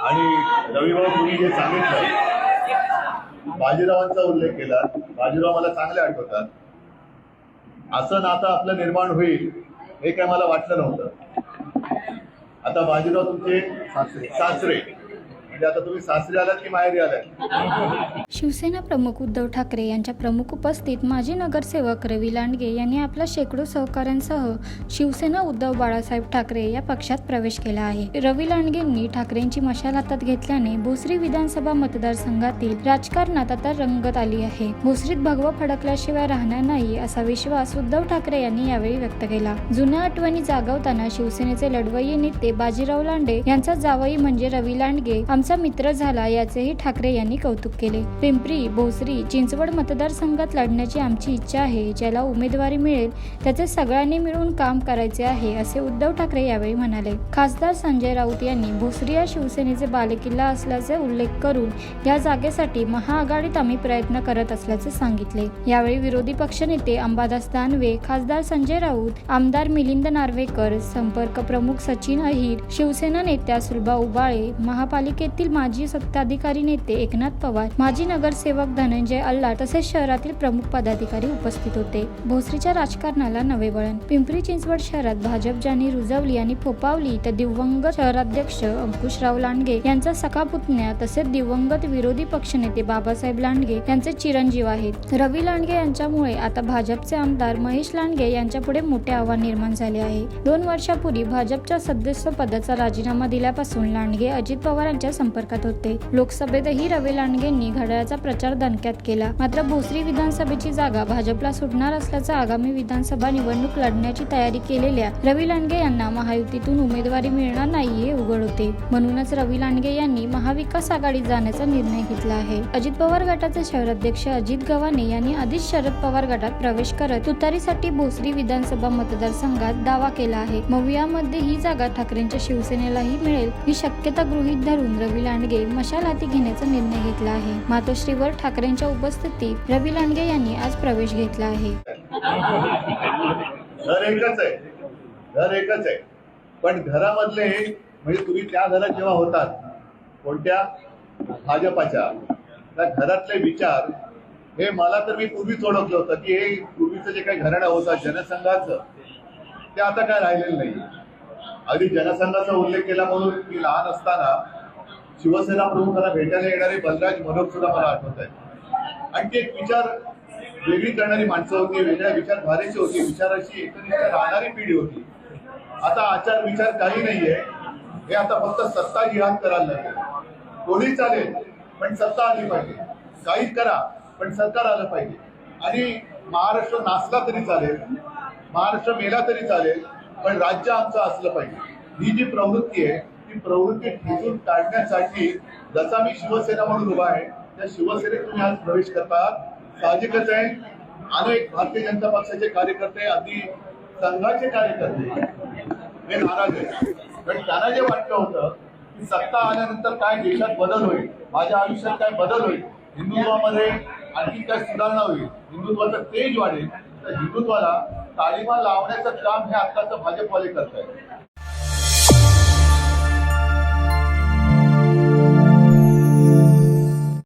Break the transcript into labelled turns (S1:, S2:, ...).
S1: आणि रविभाऊ तुम्ही जे सांगितलं बाजीरावांचा उल्लेख केला. बाजीराव मला चांगले आठवतात. असं नातं आपलं निर्माण होईल हे काय मला वाटलं नव्हतं. आता बाजीराव तुमचे सासरे. म्हणजे आता तुम्ही आलात की माहेरी आलात?
S2: शिवसेना प्रमुख उद्धव ठाकरे यांच्या प्रमुख उपस्थित माजी नगरसेवक रवी लांडगे यांनी आपल्या शेकडो सहकाऱ्यांसह शिवसेना उद्धव बाळासाहेब ठाकरे या पक्षात प्रवेश केला आहे. रवी लांडगेंनी ठाकरेंची मशाल हातात घेतल्याने भोसरी विधानसभा मतदारसंघातील राजकारणात आता रंगत आली आहे. भोसरीत भगवा फडकल्याशिवाय राहणार नाही असा विश्वास उद्धव ठाकरे यांनी यावेळी व्यक्त केला. जुन्या आठवणी जागवताना शिवसेनेचे लढवय्ये नेते बाजीराव लांडे यांचा जावई म्हणजे रवी लांडगे आमचे मित्र झाला याचेही ठाकरे यांनी कौतुक केले. पिंपरी भोसरी चिंचवड मतदारसंघात लढण्याची आमची इच्छा आहे. ज्याला उमेदवारी मिळेल त्याचे सगळ्यांनी मिळून काम करायचे आहे असे उद्धव ठाकरे यावेळी म्हणाले. खासदार संजय राऊत यांनी भोसरी या शिवसेनेचे बालेकिल्ला असल्याचे उल्लेख करून या जागेसाठी महाआघाडीत आम्ही प्रयत्न करत असल्याचे सांगितले. यावेळी विरोधी पक्षनेते अंबादास दानवे खासदार संजय राऊत आमदार मिलिंद नार्वेकर संपर्क प्रमुख सचिन अहिर शिवसेना नेत्या सुलभा उबाळे महापालिकेतील माजी सत्ताधिकारी नेते एकनाथ पवार माजी नगरसेवक धनंजय अल्ला तसेच शहरातील प्रमुख पदाधिकारी उपस्थित होते. भोसरीच्या राजकारणाला नवे वळण. पिंपरी चिंचवड शहरात भाजप ज्यांनी रुजवली आणि फोपावली तर दिवंगत शहराध्यक्ष अंकुशराव लांडगे यांचा सखा पुतण्या तसेच दिवंगत विरोधी पक्षनेते बाबासाहेब लांडगे यांचे चिरंजीव आहेत. रवी लांडगे यांच्यामुळे आता भाजपचे आमदार महेश लांडगे यांच्या पुढे मोठे आव्हान निर्माण झाले आहे. दोन वर्षापूर्वी भाजपच्या सदस्य पदाचा राजीनामा दिल्यापासून लांडगे अजित पवार यांच्या संपर्कात होते. लोकसभेतही रवी लांडगेंनी घड्याळाचा प्रचार दणक्यात केला. मात्र भोसरी विधानसभेची जागा भाजपला सुटणार असल्याचा आगामी विधानसभा निवडणूक लढण्याची तयारी केलेल्या रवी लांडगे यांना महायुतीतून उमेदवारी मिळणार नाही हे उघड होते. म्हणूनच रवी लांडगे यांनी महाविकास आघाडीत जाण्याचा निर्णय घेतला आहे. अजित पवार गटाचे शहराध्यक्ष अजित गव्हाणे यांनी आधीच शरद पवार गटात प्रवेश करत तुतारीसाठी भोसरी विधानसभा मतदारसंघात दावा केला आहे. मवियामध्ये ही जागा ठाकरेंच्या शिवसेनेलाही मिळेल ही शक्यता गृहीत धरून रवी लांडगे मशाल हाती घेण्याचा निर्णय घेतला आहे. मातोश्रीवर ठाकरेंच्या उपस्थितीत रवी लांडगे यांनी आज प्रवेश घेतला आहे.
S1: घर एकच आहे. घर एकच आहे. पण घरामधले म्हणजे तुम्ही त्या घरात जेव्हा होतात कोणत्या? भाजपाच्या. त्या घरातले विचार हे मला तर मी पूर्वीच ओळखलं होतं की हे पूर्वीचं जे काही घराणं होतं जनसंघाचं ते आता काय राहिलेलं नाही अगदी जनसंघाचा उल्लेख केला म्हणून मी लहान असताना शिवसेना प्रमुखाला भेटायला येणारे बलराज मनोज सुद्धा मला आठवत आहे आणि ते एक विचार वेगळी करणारी माणसं होती वेगळ्या विचारधारेची होती विचाराची एकनिष्ठ राहणारी पिढी होती. आता आचार विचार काही नाहीये. हे आता फक्त सत्ता जिहाद करायला लागले. कोणी चालेल पण सत्ता आली पाहिजे. काही करा पण सरकार आलं पाहिजे. आणि महाराष्ट्र नाचला तरी चालेल महाराष्ट्र मेला तरी चालेल पण राज्य आमचं असलं पाहिजे. ही जी प्रवृत्ती आहे ती प्रवृत्ती ठेचून काढण्यासाठी जसा मी शिवसेना म्हणून उभा आहे. त्या शिवसेनेत तुम्ही आज प्रवेश करतात. साहजिकच आहे. अनेक भारतीय जनता पक्षाचे कार्यकर्ते अगदी संघाचे कार्यकर्ते हे नाराज आहे कारण त्यांना जे वाटलं होतं की सत्ता आल्यानंतर काय देशात बदल होईल माझ्या आयुष्यात काय बदल होईल हिंदुत्वामध्ये आणखी काय सुधारणा होईल हिंदुत्वाचं तेज वाढेल तर हिंदुत्वाला तालिमा लावण्याचं काम हे आत्ताचं भाजपवाले करत आहे